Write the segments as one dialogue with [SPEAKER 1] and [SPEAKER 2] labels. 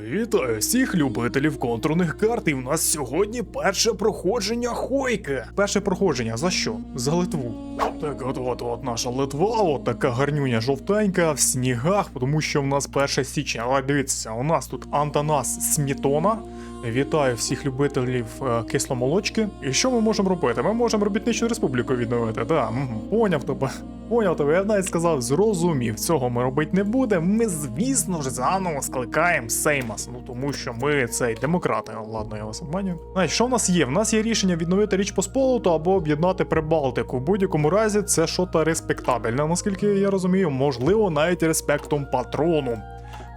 [SPEAKER 1] Вітаю всіх любителів контурних карт. І в нас сьогодні перше проходження Хойки. Перше проходження за що? За Литву. Так, от от от наша Литва, от така гарнюня жовтенька в снігах, тому що в нас 1 січня. Але дивіться, у нас тут Антонас Смітона. Вітаю всіх любителів е, кисломолочки. І що ми можемо робити? Ми можемо робітничну республіку відновити. Да, поняв тебе. Поняв тебе, я навіть сказав, зрозумів. Цього ми робити не будемо. Ми, звісно ж, заново скликаємо Сеймас. Ну тому що ми цей демократи. Ладно, я вас обманю. Значить, що в нас є? В нас є рішення відновити Річ Посполиту або об'єднати Прибалтику. В будь-якому разі це що-то респектабельне. Наскільки я розумію, можливо, навіть респектом патрону.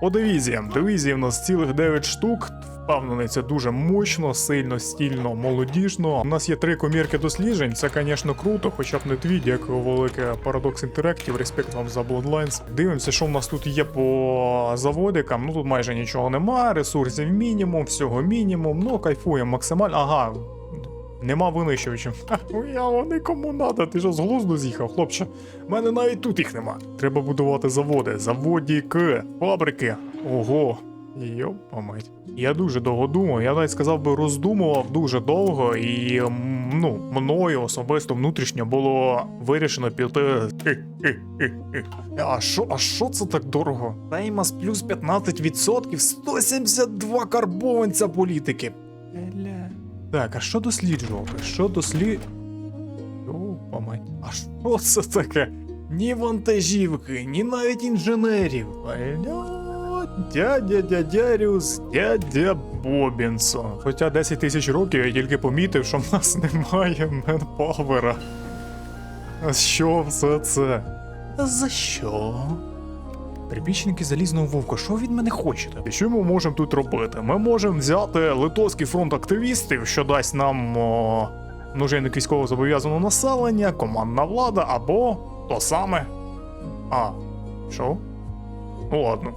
[SPEAKER 1] По дивізіям. Дивізії в нас цілих 9 штук. Впевнений, це дуже мощно, сильно, стільно, молодіжно. У нас є три комірки досліджень. Це, звісно, круто, хоча б не твій, дякую велике Paradox Interactive, респект вам за Bloodlines. Дивимося, що в нас тут є по заводикам. Ну тут майже нічого немає, ресурсів мінімум, всього мінімум. Ну, кайфуємо максимально. Ага. Нема винищувачів. Я вони кому надо, ти що з глузду з'їхав, хлопче. У мене навіть тут їх нема. Треба будувати заводи, заводіки, фабрики. Ого. Йопа мать. Я дуже довго думав, я навіть сказав би роздумував дуже довго, і ну, мною особисто внутрішньо було вирішено піти. А що, а що це так дорого? Таймас плюс 15%, 172 карбованця політики. Так, а що досліджувати? Що дослід... Йопа мать. А що це таке? Ні вантажівки, ні навіть інженерів. Бля. Дядя Дядяріус, дядя Бобінсон. Хоча 10 тисяч років я тільки помітив, що в нас немає менпавера. А що все це? За що? Прибічники залізного вовка, що від мене хочете? І що ми можемо тут робити? Ми можемо взяти Литовський фронт активістів, що дасть нам о, множинник військово зобов'язаного населення, командна влада або то саме. А, що? Ну ладно.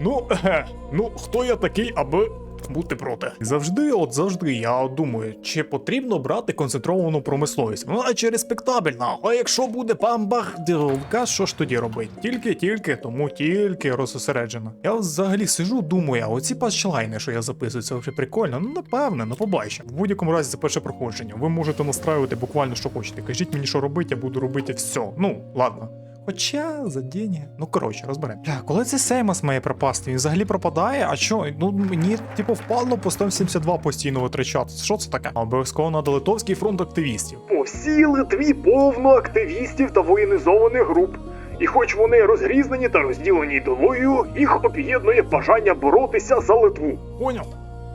[SPEAKER 1] Ну, ну, хто я такий, аби бути проти? Завжди, от завжди, я думаю, чи потрібно брати концентровану промисловість? Вона чи респектабельна, а якщо буде бамбахділка, що ж тоді робить? Тільки, тільки, тому тільки розсереджена. Я взагалі сижу, думаю, а оці патчлайни, що я записую, це вже прикольно. Ну, напевне, ну побачимо. В будь-якому разі це перше проходження. Ви можете настраювати буквально що хочете. Кажіть мені, що робити, я буду робити все. Ну, ладно. Хоча за деньги. Ну коротше, розберемо. Бля, коли цей Сеймас має пропасти? Він взагалі пропадає? А що? Ну мені типу впадло по 172 постійно витрачати. Що це таке? Обов'язково надо литовський фронт активістів.
[SPEAKER 2] По всій Литві повно активістів та воєнізованих груп. І хоч вони розгрізнені та розділені ідеологією, їх об'єднує бажання боротися за Литву.
[SPEAKER 1] Поняв?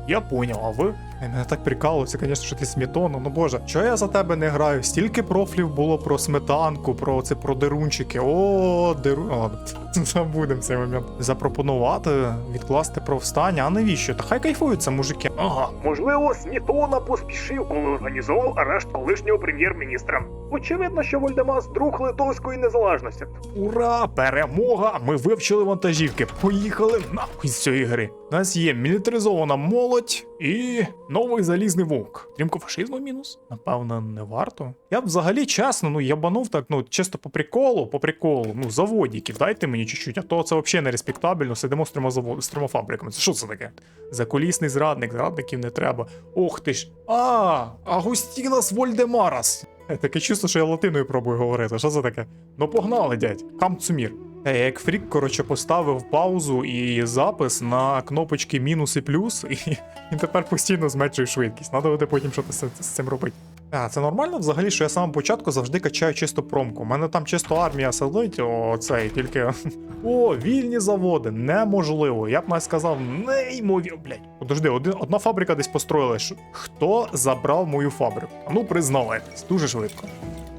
[SPEAKER 1] Я поняв, а ви? Ей, Мене так прикалується, звісно, що ти сметона. Ну боже, чого я за тебе не граю? Стільки профлів було про сметанку, про це про дерунчики. О, дерун. О, забудемо цей момент. Запропонувати відкласти повстання. А навіщо? Та хай кайфуються, мужики. Ага.
[SPEAKER 2] Можливо, Смітона поспішив, коли організував арешт колишнього прем'єр-міністра. Очевидно, що Вольдемас друг литовської незалежності.
[SPEAKER 1] Ура! Перемога! Ми вивчили вантажівки. Поїхали нахуй з цієї гри. У нас є мілітаризована молодь і новий залізний вовк. Трімко фашизму мінус? Напевно, не варто. Я б взагалі чесно, ну ябанув так, ну чисто по приколу, по приколу. Ну, заводіків, дайте мені чуть-чуть, а то це взагалі не респектабельно. Сидимо з трьома завод... з трьома фабриками. Це що це таке? Закулісний зрадник, зрадників не треба. Ох ти ж. А, Агустінас Вольдемарас. Е, Таке чувство, що я латиною пробую говорити. Що це таке? Ну погнали, дядь. Камцумір. Я як фрік, коротше, поставив паузу і запис на кнопочки мінус і плюс, і, і тепер постійно зменшую швидкість. Надо буде потім щось з, цим робити. А, це нормально взагалі, що я з початку завжди качаю чисто промку. У мене там чисто армія сидить, о, цей, тільки. О, вільні заводи, неможливо. Я б навіть сказав, неймовірно, блядь. Подожди, один, одна фабрика десь построїла. Хто забрав мою фабрику? Ну признавайтесь, дуже швидко.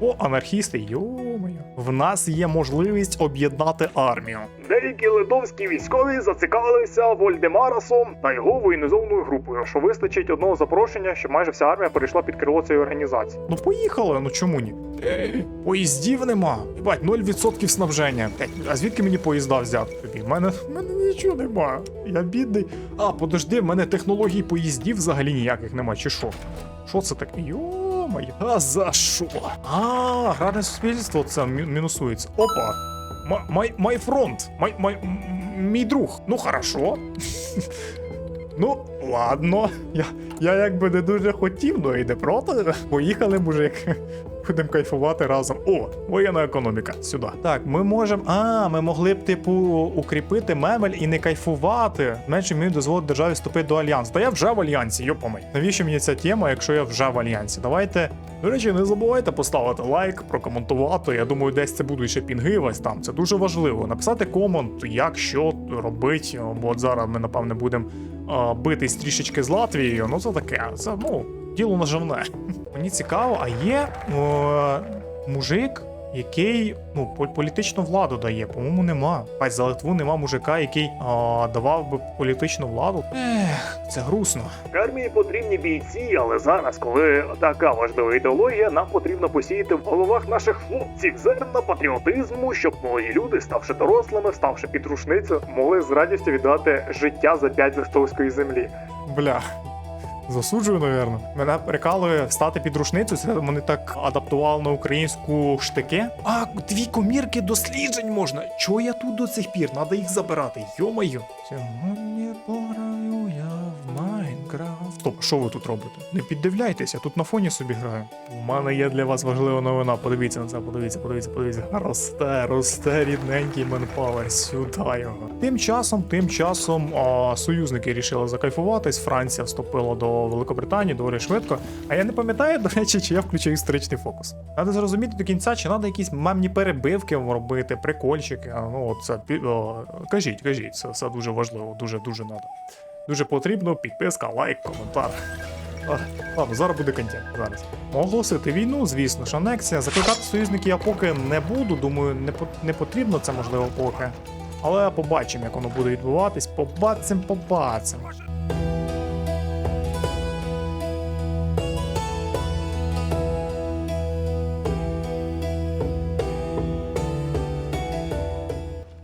[SPEAKER 1] О, анархісти, йо-моє. В нас є можливість об'єднати армію.
[SPEAKER 2] Деякі литовські військові зацікавилися Вольдемарасом та його воєнізованою групою, що вистачить одного запрошення, щоб майже вся армія перейшла під крило цієї організації.
[SPEAKER 1] Ну поїхали, ну чому ні? Поїздів нема. Бать, 0% снабження. А звідки мені поїзда взяти тобі? В мене, в мене нічого нема. Я бідний. А, подожди, в мене технологій поїздів взагалі ніяких нема, чи що? Що це таке? Йо-моє. А за що? А, аграрне суспільство це мінусується. Опа. ма- май, май фронт. Май, май, мій друг. Ну, хорошо. Ну, ладно. Я, я якби не дуже хотів, но і не проти. Поїхали, мужик. Будемо кайфувати разом. О, воєнна економіка. Сюди. Так, ми можемо. А, ми могли б, типу, укріпити мемель і не кайфувати. Менше мені дозволить державі вступити до альянсу. Та я вже в альянсі, йопамай. Навіщо мені ця тема, якщо я вже в альянсі? Давайте. До речі, не забувайте поставити лайк, прокоментувати. Я думаю, десь це будуть ще пінги ось там. Це дуже важливо. Написати комент, як що робить. Бо от зараз ми, напевне, будемо битись трішечки з Латвією. Ну це таке. Це ну діло наживне. Мені цікаво, а є о, мужик, який ну політичну владу дає. По-моєму, нема. Бач, за Литву нема мужика, який а, давав би політичну владу. Ех, це грустно.
[SPEAKER 2] Армії потрібні бійці, але зараз, коли така важлива ідеологія, нам потрібно посіяти в головах наших хлопців зерна патріотизму, щоб молоді люди, ставши дорослими, ставши під рушницю, могли з радістю віддати життя за п'ять листовської землі.
[SPEAKER 1] Бля. Засуджую, напевно. Мене прикалує встати під рушницю. Це вони так адаптували на українську штики. А, дві комірки досліджень можна. Чого я тут до цих пір? Надо їх забирати. Йо-моє. Сьогодні Стоп, що ви тут робите? Не піддивляйтеся, тут на фоні собі граю. У мене є для вас важлива новина. Подивіться на це, подивіться, подивіться, подивіться. Росте, росте рідненький менпавер. Сюди його. Тим часом, тим часом а, союзники рішили закайфуватись. Франція вступила до Великобританії доволі швидко. А я не пам'ятаю, до речі, чи я включив історичний фокус. Треба зрозуміти до кінця, чи треба якісь мемні перебивки робити, прикольчики. А, Ну, це о, кажіть, кажіть, це все дуже важливо, дуже дуже треба. Дуже потрібно підписка, лайк, коментар. А, Ладно, зараз буде контент. Зараз. Оголосити війну, звісно ж, анексія. Закликати союзників я поки не буду. Думаю, не, по- не потрібно це можливо поки. Але побачимо, як воно буде відбуватись. Побачимо, побачимо.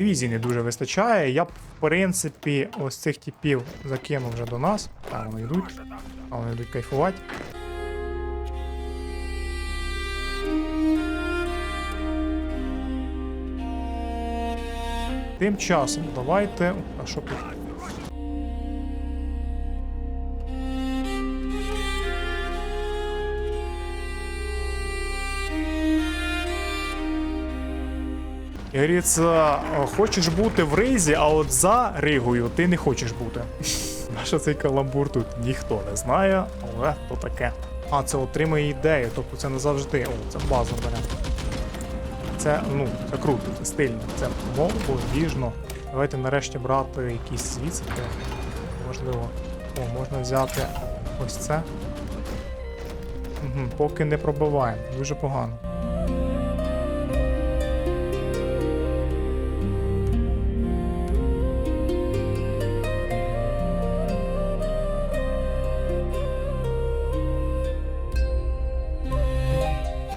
[SPEAKER 1] Візі не дуже вистачає. Я в принципі, ось цих типів закинув вже до нас. Там вони йдуть. А вони йдуть кайфувати. Тим часом давайте. А що тут? І говориться, хочеш бути в Ризі, а от за Ригою ти не хочеш бути. Наша цей каламбур тут ніхто не знає, але то таке. А, це отримує ідею, тобто це не завжди. О, це базу бере. Це, ну, це круто, це стильно, це молодіжно. Давайте нарешті брати якісь звідси. Можливо. О, можна взяти ось це. Угу, поки не пробиваємо, дуже погано.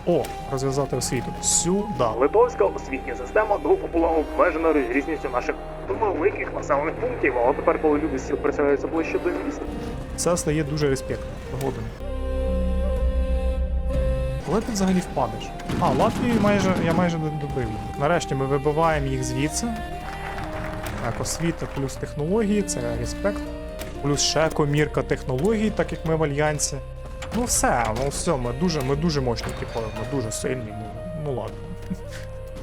[SPEAKER 1] О, розв'язати освіту. Сюди.
[SPEAKER 2] Литовська освітня система довго була обмежена різністю наших великих населених пунктів, але тепер, коли люди всі переселяються ближче до міста,
[SPEAKER 1] Це стає дуже респектно. Згоден. Коли ти взагалі впадеш? А, Латвію майже, я майже до- добив. Нарешті ми вибиваємо їх звідси. Так, освіта плюс технології, це респект. Плюс ще комірка технологій, так як ми в альянсі. Ну все, ну все, ми дуже, ми дуже мощні, типу, ми дуже сильні. Ну, ну ладно.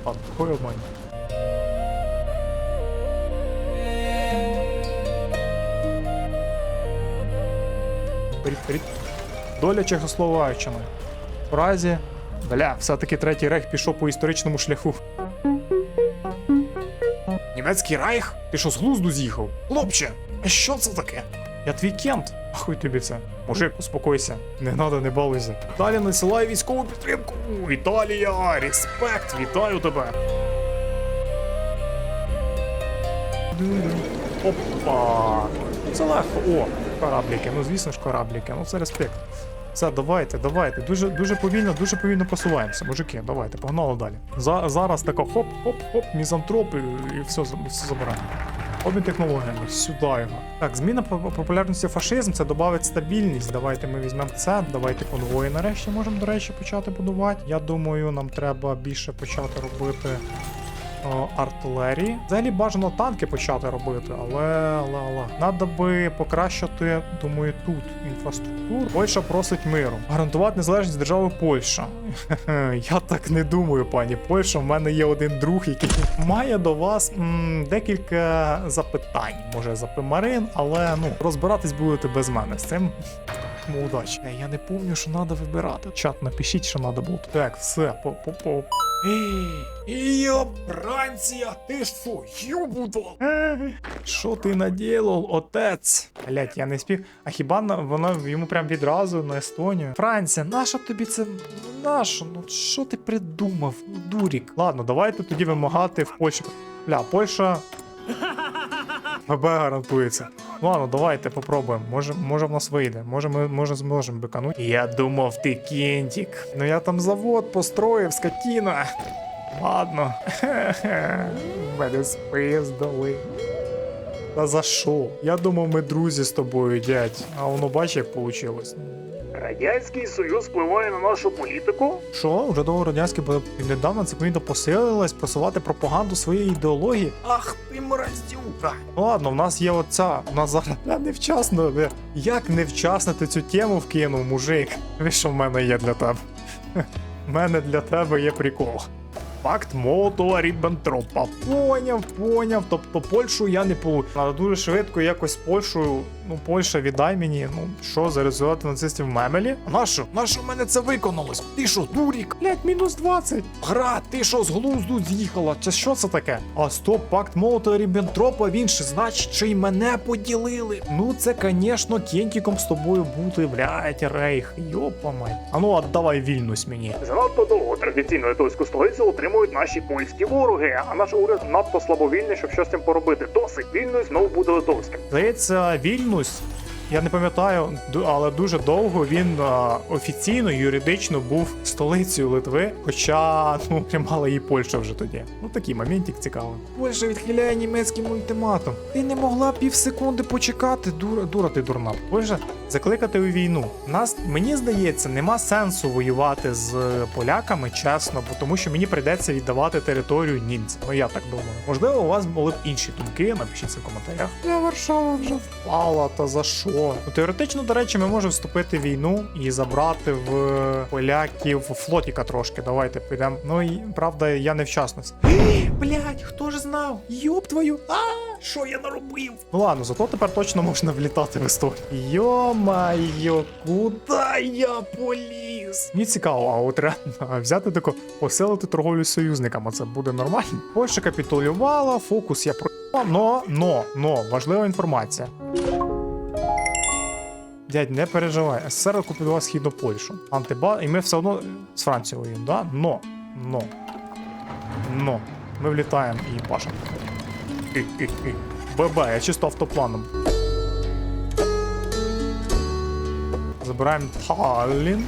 [SPEAKER 1] Ладно. Вперед, вперед. Доля Чехословаччини. В разі. Бля, все-таки третій рейх пішов по історичному шляху. Німецький райх? Ти що з глузду з'їхав? Хлопче, а що це таке? Я твій кент. Ахуй тобі це. Мужик, успокойся. Не надо, не балуйся. Далі насилає військову підтримку. У, Італія! Респект! Вітаю тебе! Опа! Це легко. О, корабліки. Ну звісно ж корабліки. Ну це респект. Все, давайте, давайте. Дуже, дуже повільно, дуже повільно просуваємося. Мужики, давайте, погнали далі. За, зараз тако хоп-хоп-хоп, мізантроп і, і все, все забираємо. Обмін технологіями, сюди його. Так, зміна по- популярності фашизм, це додавить стабільність. Давайте ми візьмемо це. Давайте конвої нарешті можемо, до речі, почати будувати. Я думаю, нам треба більше почати робити О, артилерії. Взагалі бажано танки почати робити, але але, але. Надо би покращити, думаю, тут інфраструктуру. Польща просить миру. Гарантувати незалежність держави Польща. Я так не думаю, пані Польща. В мене є один друг, який має до вас м, декілька запитань. Може, за Пимарин, але ну розбиратись будете без мене з цим. Тому удачі. Е, Я не пам'ятаю, що треба вибирати. Чат, напишіть, що треба було. Так, все, по по по. Ей, ти ж що, юбудо? Що ти наділав, отець? Блять, я не спів. А хіба воно йому прям відразу на Естонію? Франція, нащо тобі це? Нащо? Ну що ти придумав? Ну, Дурік. Ладно, давайте тоді вимагати в Польщі. Бля, Польща. ВБ гарантується. Ладно, давайте попробуємо. Може, може в нас вийде. Може, ми може зможемо биканути. Я думав, ти кентик. Ну я там завод построїв, скотіна. Ладно. Мене спиздали. Та за що? Я думав, ми друзі з тобою, дядь. А воно бач, як вийшло.
[SPEAKER 2] Радянський Союз впливає на нашу політику?
[SPEAKER 1] Що, вже довго радянський це повинно посилилась просувати пропаганду своєї ідеології. Ах ти мразюка! Ну ладно, в нас є оця. У нас зараз невчасно. Як невчасно ти цю тему вкинув, мужик? Ви що в мене є для тебе? У мене для тебе є прикол. Факт Молотова Ріббентропа. Поняв, поняв. Тобто Польщу я не получу. Треба дуже швидко якось з Польщею. Ну, Польща віддай мені. Ну що, зареєструвати нацистів в мемелі? А нащо? Нащо в мене це виконалось? Ти що, дурік? Блять, мінус 20. Гра, ти що з глузду з'їхала? Чи що це таке? А стоп, пакт Молотова Ріббентропа, він ще значить, що й мене поділили. Ну це, звісно, кентіком з тобою бути, блять, рейх. Йопа мать. А ну, отдавай вільнусь мені.
[SPEAKER 2] Занадто довго традиційну литовську столицю отримують наші польські вороги, а наш уряд надто слабовільний, щоб щось з цим поробити. Досить вільно знову буде литовським.
[SPEAKER 1] Здається, Вільнюс. Я не пам'ятаю, ду- але дуже довго він а, офіційно, юридично був столицею Литви, хоча ну тримала її Польща вже тоді. Ну такий моментик цікавий. Польща відхиляє німецький ультиматум. Ти не могла пів секунди почекати, дура, дура ти дурна. Польща закликати у війну. Нас мені здається, нема сенсу воювати з поляками, чесно, бо тому що мені прийдеться віддавати територію німцям. Ну я так думаю. Можливо, у вас були б інші думки. Напишіть це в коментарях. Я Варшава вже впала, та за що? Ну, теоретично, до речі, ми можемо вступити в війну і забрати в поляків флотіка трошки. Давайте підемо. Ну і правда, я не вчасно. Блять, хто ж знав? Йоп твою! А, що я наробив? Ну ладно, зато тепер точно можна влітати в історію. Йо-майо, куди я поліз? Мені цікаво, а от реально взяти тако посилити торговлю з союзниками. Це буде нормально. Польща капітулювала, фокус я про. Но, но, но, важлива інформація. Дядь, не переживай, СССР окупував східну Польщу. Антиба, і ми все одно з Францією воюємо, да? Но, но, но. Ми влітаємо і пашемо. Хі-хі-хі. Я чисто автопланом. Забираємо Таллін.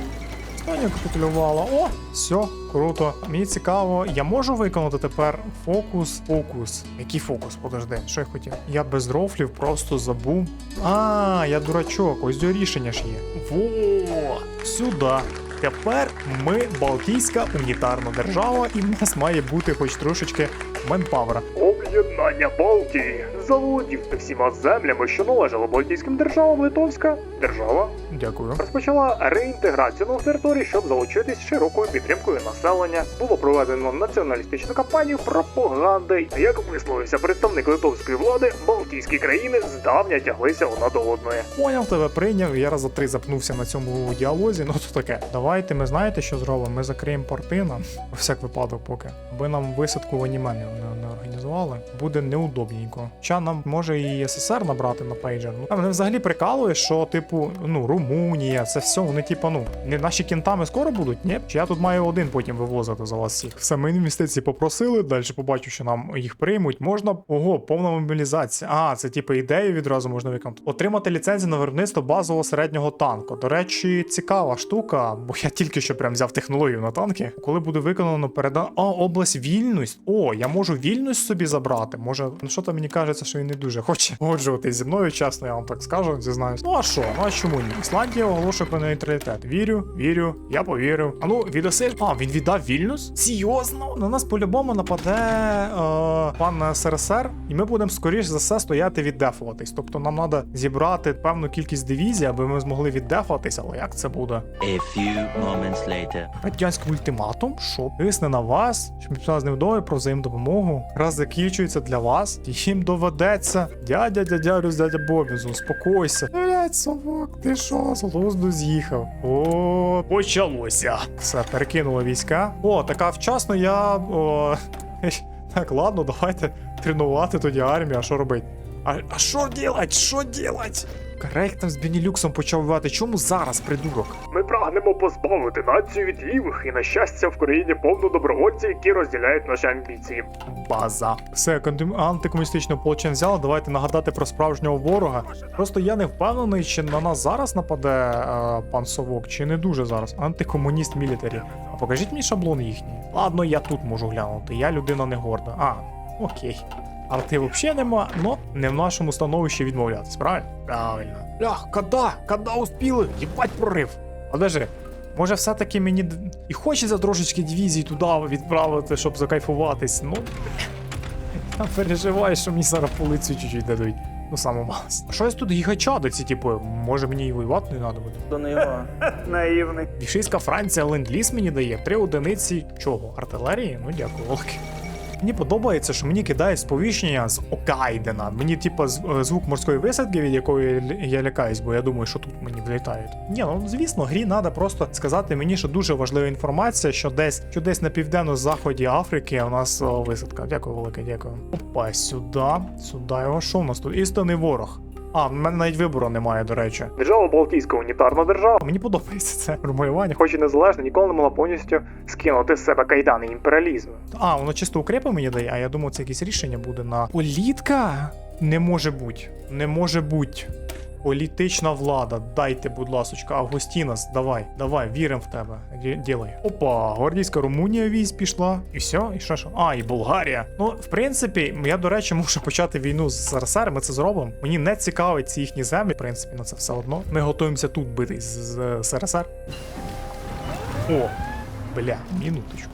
[SPEAKER 1] Таня капітулювала. О, все, круто. Мені цікаво, я можу виконати тепер фокус. Фокус. Який фокус? Подожди, що я хотів? Я без рофлів просто забув. А, я дурачок, ось до рішення ж є. Во, сюди. Тепер ми Балтійська унітарна держава, і в нас має бути хоч трошечки менпавера.
[SPEAKER 2] Об'єднання Балтії заволодівти всіма землями, що належали Балтійським державам Литовська держава
[SPEAKER 1] Дякую.
[SPEAKER 2] розпочала реінтеграцію нових територій, щоб залучитись широкою підтримкою населення. Було проведено націоналістичну кампанію пропаганди. Як висловився представник литовської влади, Балтійські країни здавна тяглися одна до одної.
[SPEAKER 1] Поняв тебе прийняв, я раза три запнувся на цьому діалозі, ну то таке. Давайте ми знаєте, що зробимо? Ми закриємо порти нам, всяк випадок поки. Аби нам висадку в анімі не, не організували, буде неудобненько. Ча нам може і СССР набрати на пейджер. Ну, а мене взагалі прикалує, що, типу, ну, Румунія, це все, вони, типу, ну, не наші кінтами скоро будуть, ні? Чи я тут маю один потім вивозити за вас всіх? Все, ми інвестиції попросили, далі побачу, що нам їх приймуть. Можна, ого, повна мобілізація. А, це типу ідею відразу можна виконати. Отримати ліцензію на виробництво базового середнього танку. До речі, цікава штука, бо я тільки що прям взяв технологію на танки. Коли буде виконано передано. А, область Вільнюс. О, я можу Вільнюс собі забрати. Може, ну що то мені кажеться, що він не дуже хоче погоджуватись зі мною, чесно, я вам так скажу, зізнаюсь. Ну а що? Ну а чому ні? Ісландія оголошує про нейтралітет. Вірю, вірю, я повірив. А ну, віддаси. А, він віддав Вільнюс? Серйозно? На нас по-любому нападе е, пан СРСР, і ми будемо скоріш за все стояти віддефуватись. Тобто нам треба зібрати певну кількість дивізій, аби ми змогли віддефуватись, але як це буде?
[SPEAKER 3] A few moments later.
[SPEAKER 1] Радянський ультиматум, що тисне на вас, щоб підписали з ним договір про взаємодопомогу. Раз закінчується для вас, їм доведеться. Дядя, дядя, дядя Бобізу, успокойся. Блять, совок, ти що, з глузду з'їхав? О, почалося. Все, перекинуло війська. О, така вчасно я. О, так, ладно, давайте тренувати тоді армію, а що робити? А, а що делать? Що делать? Корект там з Бенілюксом почав воювати. Чому зараз, придурок?
[SPEAKER 2] Ми прагнемо позбавити націю від лівих і на щастя в країні повно добровольців, які розділяють наші амбіції.
[SPEAKER 1] База. Все, антикомуністичне ополчення взяли. Давайте нагадати про справжнього ворога. Просто я не впевнений, чи на нас зараз нападе е, пан Совок, чи не дуже зараз. Антикомуніст мілітарі. А покажіть мені шаблон їхній. Ладно, я тут можу глянути. Я людина не горда. А, окей. Арти взагалі нема, но не в нашому становищі відмовлятись, правильно? Правильно. Лях, когда? Когда успіли? Єбать прорив. Подожди, Може, все-таки мені і хочеться трошечки дивізій туди відправити, щоб закайфуватись. Ну. Я переживаю, що мені зараз полицю чуть-чуть дадуть. Ну, саме малость. Щось тут гігачади ці, типу, може мені і воювати не треба буде.
[SPEAKER 4] До нього.
[SPEAKER 2] Наївний.
[SPEAKER 1] Більшийська Франція ленд-ліз мені дає три одиниці чого? Артилерії? Ну дякую, велике. Мені подобається, що мені кидає сповіщення з Окайдена. Мені, типу, е, звук морської висадки, від якої я лякаюсь, бо я думаю, що тут мені влітають. Ні, ну звісно, грі треба просто сказати мені, що дуже важлива інформація, що десь, що десь на південно-заході Африки у нас висадка. Дякую, велике, дякую. Опа, сюди, сюди його. Що у нас тут? Істинний ворог. А, в мене навіть вибору немає, до речі.
[SPEAKER 2] Держава Балтійська унітарна держава.
[SPEAKER 1] Мені подобається це формулювання.
[SPEAKER 2] Хоч і незалежно ніколи не могла повністю скинути з себе кайдани імперіалізму.
[SPEAKER 1] А, воно чисто укрепи мені дає, а я думав, це якесь рішення буде на. Політка? Не може бути. Не може бути. Політична влада, дайте, будь ласочка, Августінас, давай, давай, віримо в тебе. Ді- Ділай. Опа, гвардійська Румунія військ пішла. І все, і що що? А, і Болгарія. Ну, в принципі, я, до речі, можу почати війну з СРСР, ми це зробимо. Мені не цікавить ці їхні землі, в принципі, на це все одно. Ми готуємося тут битись з СРСР. О, бля, минуточку.